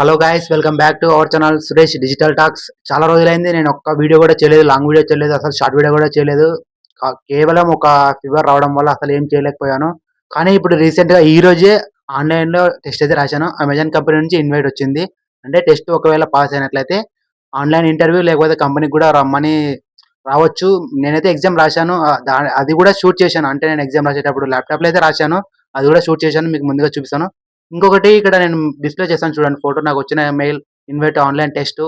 Hello guys welcome back to our channel Suresh digital talks చాలా రోజులైంది. నేను ఒక్క వీడియో కూడా చేయలేదు లాంగ్ వీడియో చేయలేదు అసలు షార్ట్ వీడియో కూడా చేయలేదు. కేవలం ఒక ఫీవర్ రావడం వల్ల అసలు ఏం చేయలేకపోయాను. కానీ ఇప్పుడు రీసెంట్గా ఈ రోజే ఆన్లైన్లో టెస్ట్ అయితే రాశాను. అమెజాన్ కంపెనీ నుంచి ఇన్వైట్ వచ్చింది. అంటే టెస్ట్ ఒకవేళ పాస్ అయినట్లయితే ఆన్లైన్ ఇంటర్వ్యూ లేకపోతే కంపెనీకి కూడా రమ్మని రావచ్చు. నేనైతే ఎగ్జామ్ రాశాను. అది కూడా షూట్ చేశాను. అంటే నేను ఎగ్జామ్ రాసేటప్పుడు ల్యాప్టాప్లో అయితే రాశాను. అది కూడా షూట్ చేశాను. మీకు ముందుగా చూపిస్తాను. ఇంకొకటి ఇక్కడ నేను డిస్ప్లే చేస్తాను చూడండి ఫోటో నాకు వచ్చిన మెయిల్ ఇన్వైట్ ఆన్లైన్ టెస్ట్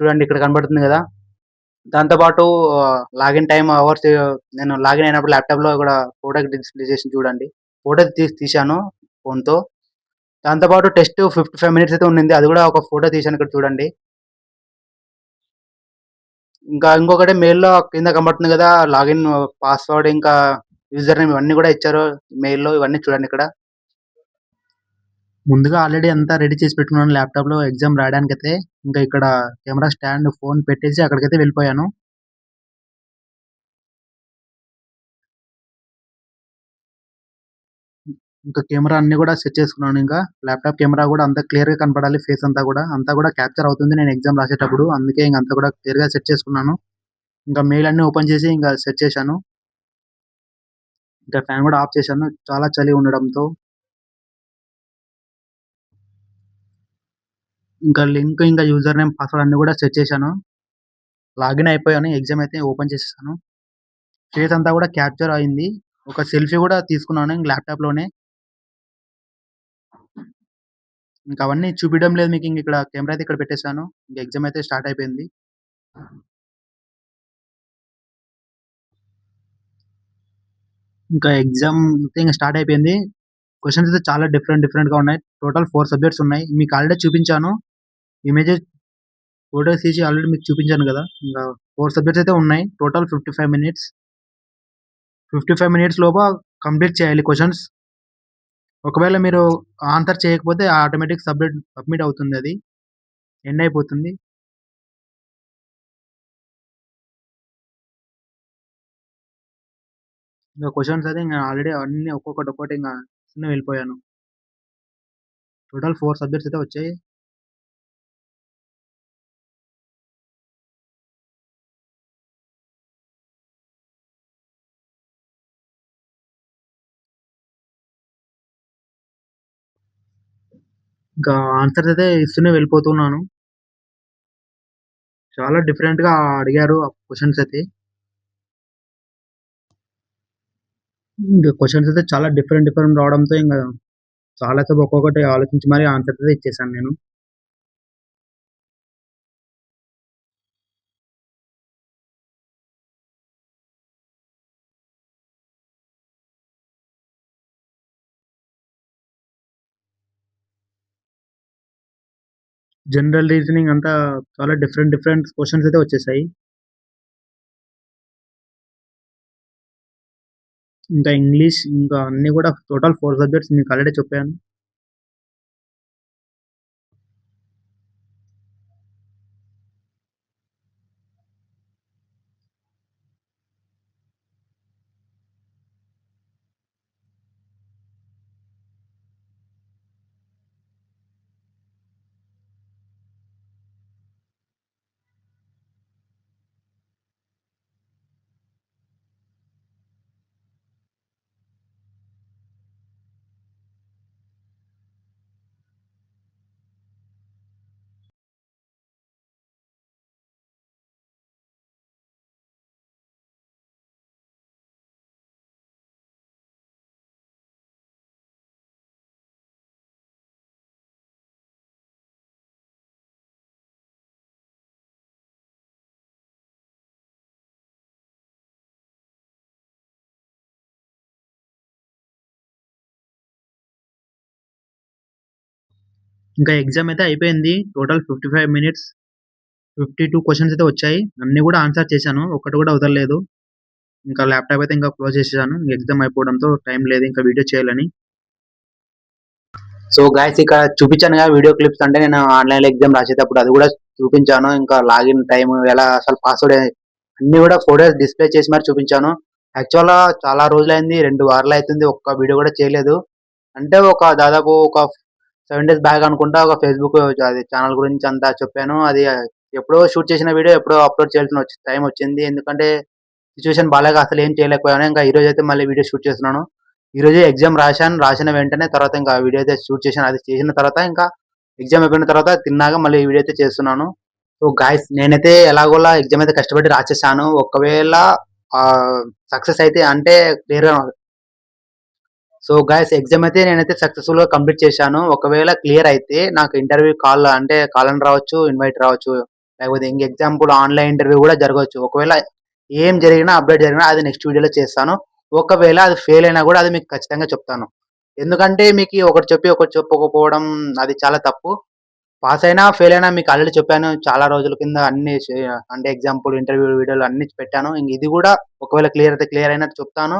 చూడండి ఇక్కడ కనబడుతుంది కదా. దాంతోపాటు లాగిన్ టైం అవర్స్ నేను లాగిన్ అయినప్పుడు ల్యాప్టాప్లో కూడా ఫోటో డిస్ప్లే చేసి చూడండి. ఫోటో తీసి తీశాను ఫోన్తో దాంతోపాటు టెస్ట్ ఫిఫ్టీ ఫైవ్ మినిట్స్ అయితే ఉండింది. అది కూడా ఒక ఫోటో తీశాను ఇక్కడ చూడండి. ఇంకా ఇంకొకటి మెయిల్లో కింద కనబడుతుంది కదా లాగిన్ పాస్వర్డ్ ఇంకా యూజర్ నేమ్ ఇవన్నీ కూడా ఇచ్చారు మెయిల్లో ఇవన్నీ చూడండి ఇక్కడ. ముందుగా ఆల్రెడీ అంతా రెడీ చేసి పెట్టుకున్నాను. ల్యాప్టాప్లో ఎగ్జామ్ రాయడానికి అయితే ఇంకా ఇక్కడ కెమెరా స్టాండ్ ఫోన్ పెట్టేసి అక్కడికైతే వెళ్ళిపోయాను. ఇంకా కెమెరా అన్ని కూడా సెట్ చేసుకున్నాను ఇంకా. ల్యాప్టాప్ కెమెరా కూడా అంతా క్లియర్గా కనపడాలి ఫేస్ అంతా కూడా. అంతా కూడా క్యాప్చర్ అవుతుంది నేను ఎగ్జామ్ రాసేటప్పుడు. అందుకే ఇంకా అంతా కూడా క్లియర్గా సెట్ చేసుకున్నాను. ఇంకా మెయిల్ అన్ని ఓపెన్ చేసి ఇంకా సెట్ చేశాను. ఇంకా ఫ్యాన్ కూడా ఆఫ్ చేశాను. చాలా చలి ఉండడంతో. ఇంకా లింక్ ఇంకా యూజర్ నేమ్ పాస్వర్డ్ అన్ని కూడా సెట్ చేశాను. లాగిన్ అయిపోయాను ఎగ్జామ్ అయితే ఓపెన్ చేసేసాను. ఫేస్ అంతా కూడా క్యాప్చర్ అయింది. ఒక సెల్ఫీ కూడా తీసుకున్నాను ల్యాప్టాప్లోనే ఇంకా అవన్నీ చూపించడం లేదు మీకు ఇంక ఇక్కడ కెమెరా అయితే ఇక్కడ పెట్టేశాను. ఇంకా ఎగ్జామ్ అయితే స్టార్ట్ అయిపోయింది. ఇంకా ఎగ్జామ్ అయితే ఇంకా స్టార్ట్ అయిపోయింది. క్వశ్చన్స్ అయితే చాలా డిఫరెంట్ డిఫరెంట్గా ఉన్నాయి. టోటల్ ఫోర్ సబ్జెక్ట్స్ ఉన్నాయి. మీకు ఆల్రెడీ చూపించాను. ఇమేజెస్ ఫోటోస్ తీసి ఆల్రెడీ మీకు చూపించాను కదా. ఇంకా ఫోర్ సబ్జెక్ట్స్ అయితే ఉన్నాయి. Total fifty five minutes. Fifty five minutes లోపల కంప్లీట్ చేయాలి క్వశ్చన్స్. ఒకవేళ మీరు ఆన్సర్ చేయకపోతే ఆటోమేటిక్ సబ్మిట్ సబ్మిట్ అవుతుంది అది. ఎండ్ అయిపోతుంది. ఇంకా క్వశ్చన్స్ అయితే ఇంకా ఆల్రెడీ అన్ని ఒక్కొక్కటి ఒక్కటి ఇంకా చిన్న వెళ్ళిపోయాను. టోటల్ ఫోర్ సబ్జెక్ట్స్ అయితే వచ్చాయి. ఇంకా ఆన్సర్స్ అయితే ఇస్తూనే వెళ్ళిపోతున్నాను. చాలా డిఫరెంట్గా అడిగారు క్వశ్చన్స్ అయితే. ఇంకా క్వశ్చన్స్ అయితే చాలా డిఫరెంట్ డిఫరెంట్ రావడంతో ఇంకా చాలా సేపు ఒక్కొక్కటి ఆలోచించి మరీ ఆన్సర్ అయితే ఇచ్చేసాను నేను. జనరల్ రీజనింగ్ అంతా చాలా డిఫరెంట్ డిఫరెంట్ క్వశ్చన్స్ అయితే వచ్చేసాయి. ఇంకా ఇంగ్లీష్ ఇంకా అన్ని కూడా టోటల్ ఫోర్ సబ్జెక్ట్స్ మీకు ఆల్రెడీ చెప్పాను. ఇంకా ఎగ్జామ్ అయితే అయిపోయింది. Total fifty five minutes fifty two questions అయితే వచ్చాయి. అన్ని కూడా ఆన్సర్ చేశాను. ఒకటి కూడా వదలలేదు. ఇంకా ల్యాప్టాప్ అయితే ఇంకా క్లోజ్ చేసేసాను. ఎగ్జామ్ అయిపోవడంతో టైం లేదు. ఇంకా వీడియో చేయాలని. సో గాయస్ ఇక్కడ చూపించాను కదా వీడియో క్లిప్స్ అంటే నేను ఆన్లైన్లో ఎగ్జామ్ రాసేటప్పుడు అది కూడా చూపించాను. ఇంకా లాగిన్ టైం ఎలా అసలు పాస్వర్డ్ అన్ని కూడా ఫోటోస్ డిస్ప్లే చేసి మరి చూపించాను. యాక్చువల్గా చాలా రోజులైంది. రెండు వారాలు అవుతుంది. ఒక్క వీడియో కూడా చేయలేదు. అంటే ఒక దాదాపు ఒక సెవెన్ డేస్ బ్యాక్ అనుకుంటా ఒక ఫేస్బుక్ అది ఛానల్ గురించి అంతా చెప్పాను. అది ఎప్పుడో షూట్ చేసిన వీడియో ఎప్పుడో అప్లోడ్ చేయాల్సిన వచ్చి టైం వచ్చింది. ఎందుకంటే సిచ్యువేషన్ బాగాలేక అసలు ఏం చేయలేకపోయాను. ఇంకా ఈ రోజు అయితే మళ్ళీ వీడియో షూట్ చేస్తున్నాను. ఈ రోజు ఎగ్జామ్ రాశాను. రాసిన వెంటనే తర్వాత ఇంకా వీడియో అయితే షూట్ చేశాను. అది చేసిన తర్వాత ఇంకా ఎగ్జామ్ అయిపోయిన తర్వాత తిన్నాక మళ్ళీ వీడియో అయితే చేస్తున్నాను. సో గాయస్ నేనైతే ఎలాగోలా ఎగ్జామ్ అయితే కష్టపడి రాసేసాను. ఒకవేళ సక్సెస్ అయితే అంటే క్లియర్గా సో గాయస్ ఎగ్జామ్ అయితే నేనైతే సక్సెస్ఫుల్గా కంప్లీట్ చేశాను. ఒకవేళ క్లియర్ అయితే నాకు ఇంటర్వ్యూ కాల్ అంటే కాల్ అని రావచ్చు ఇన్వైట్ రావచ్చు. లేకపోతే ఇంక ఎగ్జాంపుల్ ఆన్లైన్ ఇంటర్వ్యూ కూడా జరగవచ్చు. ఒకవేళ ఏం జరిగినా అప్డేట్ జరిగినా అది నెక్స్ట్ వీడియోలో చేస్తాను. ఒకవేళ అది ఫెయిల్ అయినా కూడా అది మీకు ఖచ్చితంగా చెప్తాను. ఎందుకంటే మీకు ఒకటి చెప్పి ఒకటి చెప్పకపోవడం అది చాలా తప్పు. పాస్ అయినా ఫెయిల్ అయినా మీకు ఆల్రెడీ చెప్పాను. చాలా రోజుల కింద అన్ని అంటే ఎగ్జాంపుల్ ఇంటర్వ్యూ వీడియోలు అన్ని పెట్టాను. ఇంక ఇది కూడా ఒకవేళ క్లియర్ అయితే క్లియర్ అయినట్టు చెప్తాను.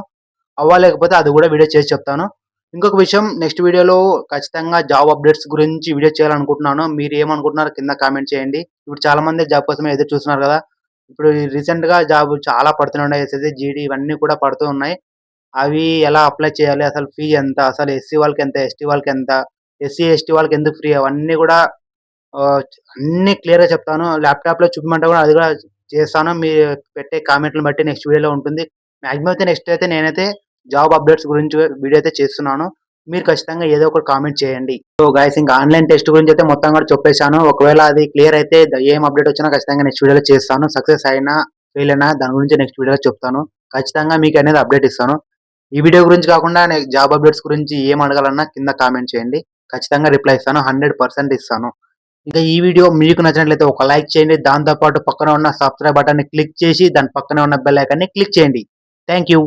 అవ్వలేకపోతే అది కూడా వీడియో చేసి చెప్తాను. ఇంకొక విషయం నెక్స్ట్ వీడియోలో ఖచ్చితంగా జాబ్ అప్డేట్స్ గురించి వీడియో చేయాలనుకుంటున్నాను. మీరు ఏమనుకుంటున్నారు కింద కామెంట్ చేయండి. ఇప్పుడు చాలా మంది జాబ్ కోసమే ఎదురు చూస్తున్నారు కదా. ఇప్పుడు రీసెంట్గా జాబ్ చాలా పడుతున్నాయి ఎస్ఎస్సి జీడీ ఇవన్నీ కూడా పడుతూ ఉన్నాయి. అవి ఎలా అప్లై చేయాలి? అసలు ఫీ ఎంత? అసలు ఎస్సీ వాళ్ళకి ఎంత? ఎస్టీ వాళ్ళకి ఎంత? ఎస్సీ ఎస్టీ వాళ్ళకి ఎందుకు ఫ్రీ? అవన్నీ కూడా అన్నీ అన్ని క్లియర్గా చెప్తాను. ల్యాప్టాప్లో చూపించమంటే కూడా అది కూడా చేస్తాను. మీరు పెట్టే కామెంట్లను బట్టి నెక్స్ట్ వీడియోలో ఉంటుంది. మాక్సిమం అయితే నెక్స్ట్ అయితే నేనైతే జాబ్ అప్డేట్స్ గురించి వీడియో అయితే చేస్తున్నాను. మీరు ఖచ్చితంగా ఏదో ఒకటి కామెంట్ చేయండి. సో గైస్ ఇంకా ఆన్లైన్ టెస్ట్ గురించి అయితే మొత్తం కూడా చెప్పేశాను. ఒకవేళ అది క్లియర్ అయితే ఏం అప్డేట్ వచ్చినా ఖచ్చితంగా నెక్స్ట్ వీడియోలో చేస్తాను. సక్సెస్ అయినా ఫెయిల్ అయినా దాని గురించి నెక్స్ట్ వీడియోలో చెప్తాను. ఖచ్చితంగా మీకు అనేది అప్డేట్ ఇస్తాను. ఈ వీడియో గురించి కాకుండా నేను జాబ్ అప్డేట్స్ గురించి ఏం అడగాలన్నా కింద కామెంట్ చేయండి. ఖచ్చితంగా రిప్లై ఇస్తాను. హండ్రెడ్ పర్సెంట్ ఇస్తాను. ఇంకా ఈ వీడియో మీకు నచ్చినట్లయితే ఒక లైక్ చేయండి. దాంతో పాటు పక్కన ఉన్న సబ్స్క్రైబ్ బటన్ని క్లిక్ చేసి దాని పక్కనే ఉన్న బెల్ ఐకాన్ని క్లిక్ చేయండి. Thank you